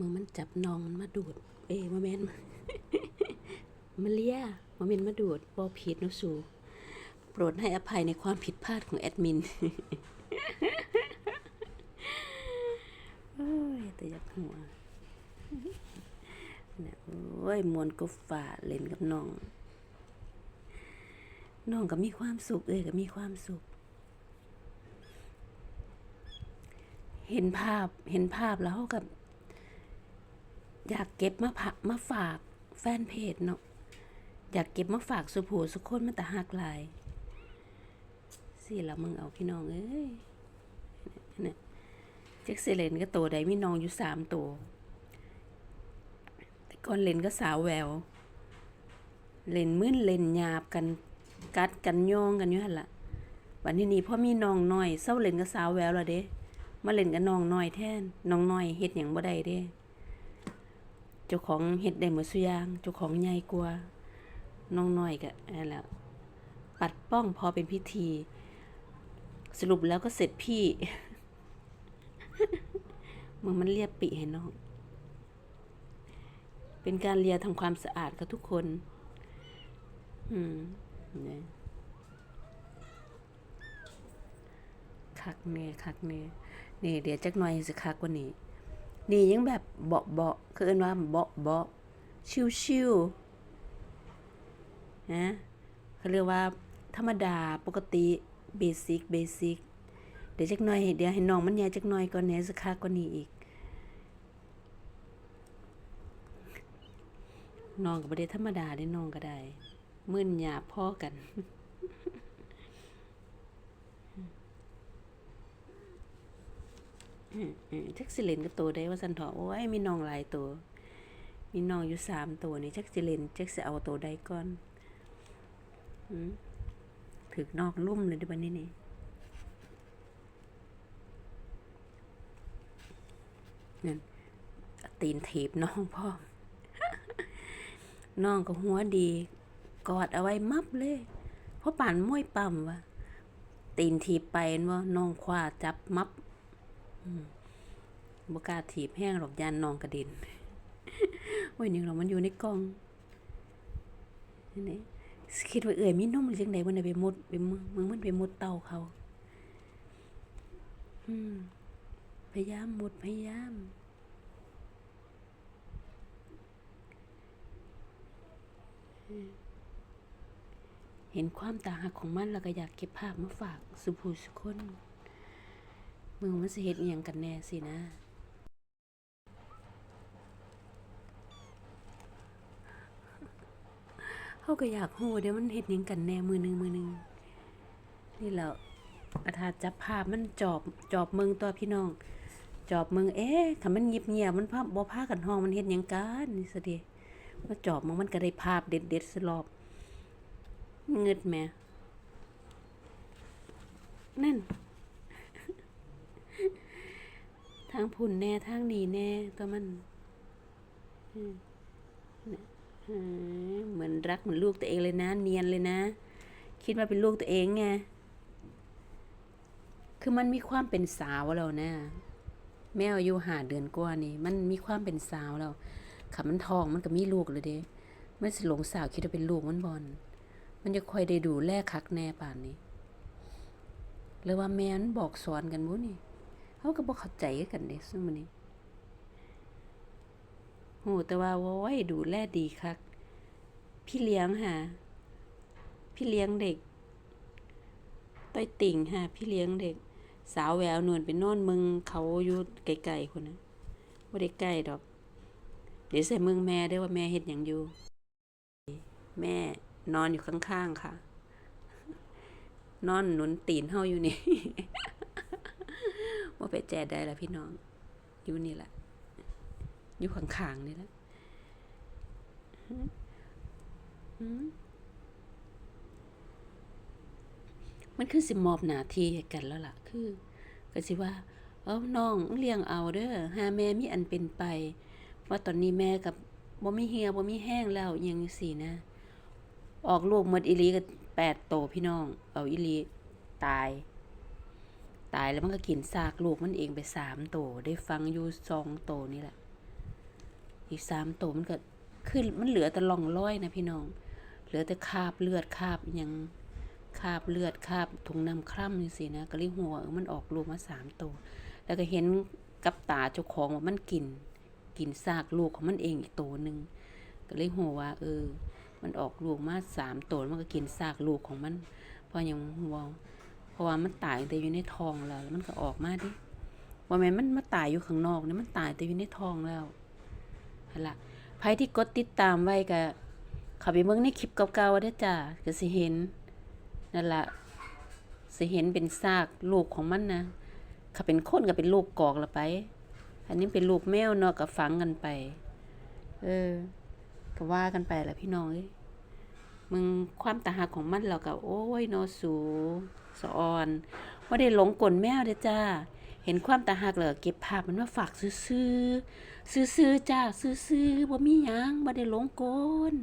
มือมันจับน้องมันมาดูด เอ้มาแมนมาเลียมาเมนมาดูดบอผิดนอะสูโปรดให้อภัยในความผิดพลาดของแอดมินโอ้ยแต่ยากหัวนะโอ้ยมวนก็ฝ่าเล่นกับน้อง น้องก็มีความสุข เอ้ยก็มีความสุข เห็นภาพเห็นภาพแล้วกับ อยากเก็บมาผักมาฝากแฟนเพจเนาะอยากเก็บมาฝากสุผูสุคนมันแต่หักลายสิละมึงเอาพี่น้องเอ้ยเนี่ยเจ็กซิเลนก็โตได้มีน้องอยู่สามตัวแต่ก่อนเลนก็สาวแวว เลนมึนเลนหยาบกันกัดกันย่องกันอยู่หั่นละวันนี้นี่พ่อมีน้องน้อยเศร้าเลนกับสาวแววและเด้มาเล่นกับน้องน้อยแทนน้องน้อยเฮ็ดหยังบ่ได้เด้ เจ้าของเฮ็ดได้หมดสุยางเจ้าของใหญ่กว่าน้องน้อยก็นั่นแหละปัดป้องพอเป็นพิธี สรุปแล้วก็เสร็จพี่มึงมันเรียบปิให้น้อง เป็นการเลียทำความสะอาดกับทุกคน อืมเนี่ยคักเนี่ยคักเนี่ยนี่เดี๋ยวจักหน่อยสิคักกว่านี้ นี่ยังแบบเบาเบาคือเอินว่าเบาเบาชิวชิวนะเขาเรียกว่าธรรมดาปกติเบสิกเบสิกเดี๋ยวจักหน่อยเดี๋ยวให้น้องมันใหญ่จักหน่อยก่อนแหน่สักคักกว่านี้อีกน้องก็บ่ได้ธรรมดาได้น้องก็ได้มื่นหยาพ่อกัน อืมอืม จักสิเลนกับตัวได้ว่าสันเถาะโอ้ยมีน้องหลายตัว มีน้องอยู่สามตัวนี่จักสิเลนจักสิเอาตัวใดก่อนถึกนอกลุ่มเลยดิบันนี้นี่นั่นตีนถีบน้องพ่อน้องก็หัวดี กอดเอาไว้มับเลย เพราะป่านม้วยปั๊มวะตีนถีบไปว่าน้องคว้าจับมับ บกาถีบแห้งหรอกยานนองกระด็นโอ้ยนี่เรามันอยู่ในกล่องนี่คิดว่าเอื่อยมีนมหรือจังไดวันไหนไปมุดไปมึงมึงมันไปมุดเตาเขาพยายามมุดพยายามเห็นความตาหักของมันแล้วก็อยากเก็บภาพมาฝากสุภูสุคน มึงมันสิเฮ็ดอหยังกันแน่สินะเขาก็อยากฮู้เดี๋ยวมันเฮ็ดหยังกันแน่มือหนึงมือหนึงนี่แหล้วอาทาจับภาพมันจอบจอบเมืองตัวพี่น้อง จอบเมืองเอ๊ะถ้ามันเงียบมันภาพบ่พากันห้องมันเฮ็ดหยังกันนี่ซะดิว่าจอบมึงมันก็ได้ภาพเด็ดๆสลอบเงึดแม่นั่น ทางผุ่นแน่ทางนี้แน่ตัวมันเหมือนรักเหมือนลูกตัวเองเลยนะ เนียนเลยนะ คิดว่าเป็นลูกตัวเองไงคือมันมีความเป็นสาวแล้วนะ แม่อายุหาเดือนกว่านี่ มันมีความเป็นสาวแล้วขับมันทองมันก็มีลูกเลยเด้มันสิหลงสาวคิดว่าเป็นลูกมันบอลมันจะคอยได้ดูแลคักแน่ป่านนี้หรือว่าแม่มันบอกสอนกันบุนี่ เขาก็บอกเข้าใจกันเด้ซุมื้อนี้โหแต่ว่าโว้ยดูแลดีคัก พี่เลี้ยงหาพี่เลี้ยงเด็กต้อยติ่งหาพี่เลี้ยงเด็ก สาวแววนวลไปนอนมืองเขาอยู่ไกลๆคนนะบ่ได้ใกล้ดอก เดี๋ยวใส่มืองแม่เด้ว่าแม่เฮ็ดหยังอยู่ แม่นอนอยู่ข้างๆค่ะ นอนหนุนตีนเฮาอยู่นี่ ว่าไปแจกได้ละพี่น้อง อยู่นี่แหละอยู่ข้างๆนี่แหละมันคือสิมอบหนาทีกันแล้วล่ะ คือ ก็สิว่า เอาน้องเลี้ยงเอาเด้อหาแม่มีอันเป็นไป ว่าตอนนี้แม่กับบ่มีเหียบ่มีแห้งแล้วยังสี่นะ ออกลูกหมดอีลีก็แปดโตพี่น้อง เอาอีลีตาย แล้วมันก็กินซากลูกมันเองไปสามโต ได้ฟังอยู่สองโตนี่แหละ อีกสามตัวมันก็ขึ้นมันเหลือแต่ร่องรอยนะพี่น้อง เหลือแต่คาบเลือดคาบยังคาบเลือดคาบถุงน้ำคร่ำจังซี่นะก็เลยหัวเออมันออกลูกมาสามตัวแล้วก็เห็นกับตาเจ้าของว่ามันกิน กินซากลูกของมันเองอีกตัวหนึ่งก็เลยหัวว่า เออ มันออกลูกมาสามตัวมันก็กินซากลูกของมันเพราะยังหัว ราะว่ามันตายแต่อยู่ในท้องแล้วแล้วมันก็ออกมาดิว่าแม่มันมาตายอยู่ข้างนอกเนี่ยมันตายแต่อยู่ในท้องแล้วหั่นล่ะใครที่กดติดตามไว้ก็เข้าไปเบิ่งในคลิปเก่าๆเด้จ้าก็สิเห็นนั่นล่ะสิเห็นเป็นซากลูกของมันนะถ้าเป็นคนก็เป็นลูกกอกละไป อันนี้เป็นลูกแมวเนาะก็ฝังกันไป เออก็ว่ากันไปแหละพี่น้องเอ้ย มึงความตาหักของมันเราก็โอ้ยโนอสูสะออนว่าได้หลงกลแมวเด้จ้า เห็นความตาหักเลยเก็บภาพมันมาฝากซื้อซื้อซื้อจ้าซื้อซื้อบ่มีหยังบ่ได้หลงกล